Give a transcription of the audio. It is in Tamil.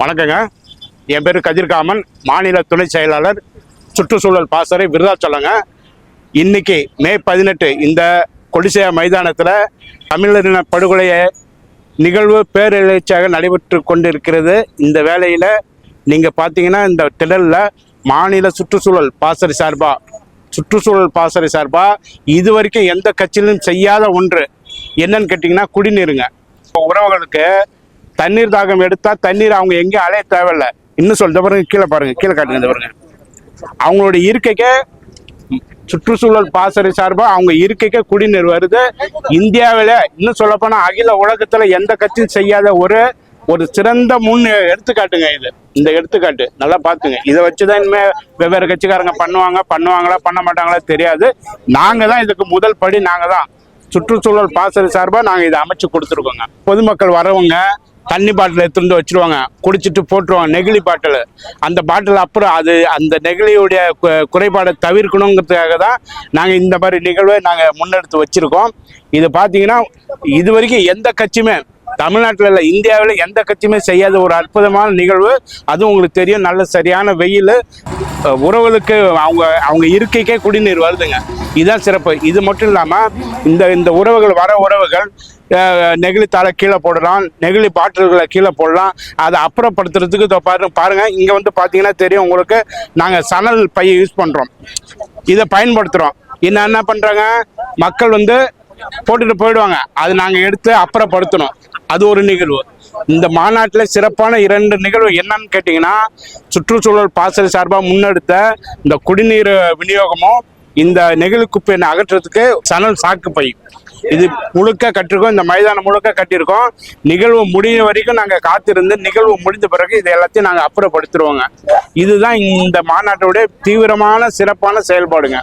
வணக்கங்க. என் பேர் கதிர்காமன் மாநில துணை செயலாளர் சுற்றுச்சூழல் பாசறை விருதாச்சலங்க. இன்னைக்கு மே பதினெட்டு இந்த கொடிசையா மைதானத்தில் தமிழரின படுகொலையை நிகழ்வு பேரெழுச்சியாக நடைபெற்று கொண்டிருக்கிறது. இந்த வேலையில் நீங்கள் பார்த்தீங்கன்னா இந்த திடலில் மாநில சுற்றுச்சூழல் பாசறை சார்பாக சுற்றுச்சூழல் பாசறை சார்பாக இது வரைக்கும் எந்த கட்சியிலும் செய்யாத ஒன்று. என்னன்னு கேட்டிங்கன்னா குடிநீருங்க. உறவுகளுக்கு தண்ணீர் தாகம் எடுத்தா தண்ணீர் அவங்க எங்கேயும் அலைய தேவையில்ல. இன்னும் சொல்ல பாருங்க கீழே பாருங்க கீழே காட்டுங்க இந்த பாருங்க. அவங்களோட இருக்கைக்கு சுற்றுச்சூழல் பாசறை சார்பாக அவங்க இருக்கைக்கு குடிநீர் வருது. இந்தியாவில் இன்னும் சொல்லப்போனால் அகில உலகத்தில் எந்த கட்சியும் செய்யாத ஒரு ஒரு சிறந்த முன் எடுத்துக்காட்டுங்க இது. இந்த எடுத்துக்காட்டு நல்லா பார்த்துங்க. இதை வச்சு தான் இனிமேல் வெவ்வேறு கட்சிக்காரங்க பண்ணுவாங்க பண்ணுவாங்களா பண்ண மாட்டாங்களா தெரியாது. நாங்கள் தான் இதுக்கு முதல் படி நாங்கள் தான் சுற்றுச்சூழல் பாசறை சார்பாக நாங்கள் இதை அமைச்சு கொடுத்துருக்கோங்க. பொதுமக்கள் வரவங்க தண்ணி பாட்டில் எடுத்துட்டு வச்சுருவாங்க. வச்சிருவாங்க குடிச்சிட்டு போட்டுருவாங்க. நெகிழி பாட்டில். அந்த பாட்டில் அப்புறம் அது அந்த நெகிழியுடைய குறைபாடை தவிர்க்கணுங்கிறதுக்காக தான் நாங்கள் இந்த மாதிரி நிகழ்வை நாங்கள் முன்னெடுத்து வச்சுருக்கோம். இது பார்த்தீங்கன்னா இது வரைக்கும் எந்த கட்சியுமே தமிழ்நாட்டில் இல்லை இந்தியாவில் எந்த கட்சியுமே செய்யாத ஒரு அற்புதமான நிகழ்வு. அதுவும் உங்களுக்கு தெரியும் நல்ல சரியான வெயில். உறவுகளுக்கு அவங்க அவங்க இருக்கைக்கே குடிநீர் வருதுங்க. இதுதான் சிறப்பு. இது மட்டும் இல்லாமல் இந்த இந்த உறவுகள் வர உறவுகள் நெகிழி தாளை கீழே போடலாம். நெகிழி பாட்டில்களை கீழே போடலாம். அதை அப்புறப்படுத்துறதுக்கு இதை பாருங்க பாருங்கள் இங்கே வந்து பார்த்தீங்கன்னா தெரியும் உங்களுக்கு. நாங்கள் சணல் பையை யூஸ் பண்ணுறோம் இதை பயன்படுத்துகிறோம் இன்னும் என்ன பண்ணுறாங்க மக்கள் வந்து போட்டுட்டு போயிடுவாங்க. அது நாங்கள் எடுத்து அப்புறப்படுத்தணும். அது ஒரு நிகழ்வு. இந்த மாநாட்டில் சிறப்பான இரண்டு நிகழ்வு என்னன்னு கேட்டிங்கன்னா சுற்றுச்சூழல் பாசறை சார்பாக முன்னெடுத்த இந்த குடிநீர் விநியோகமும் இந்த நெகிழி குப்பையை அகற்றுறதுக்கு சணல் சாக்கு பை. இது முழுக்க கட்டிருக்கோம். இந்த மைதானம் முழுக்க கட்டியிருக்கோம். நிகழ்வு முடிய வரைக்கும் நாங்கள் காத்திருந்து நிகழ்வு முடிந்த பிறகு இது எல்லாத்தையும் நாங்கள் அப்புறப்படுத்திடுவோங்க. இதுதான் இந்த மாநாட்டோடைய தீவிரமான சிறப்பான செயல்பாடுங்க.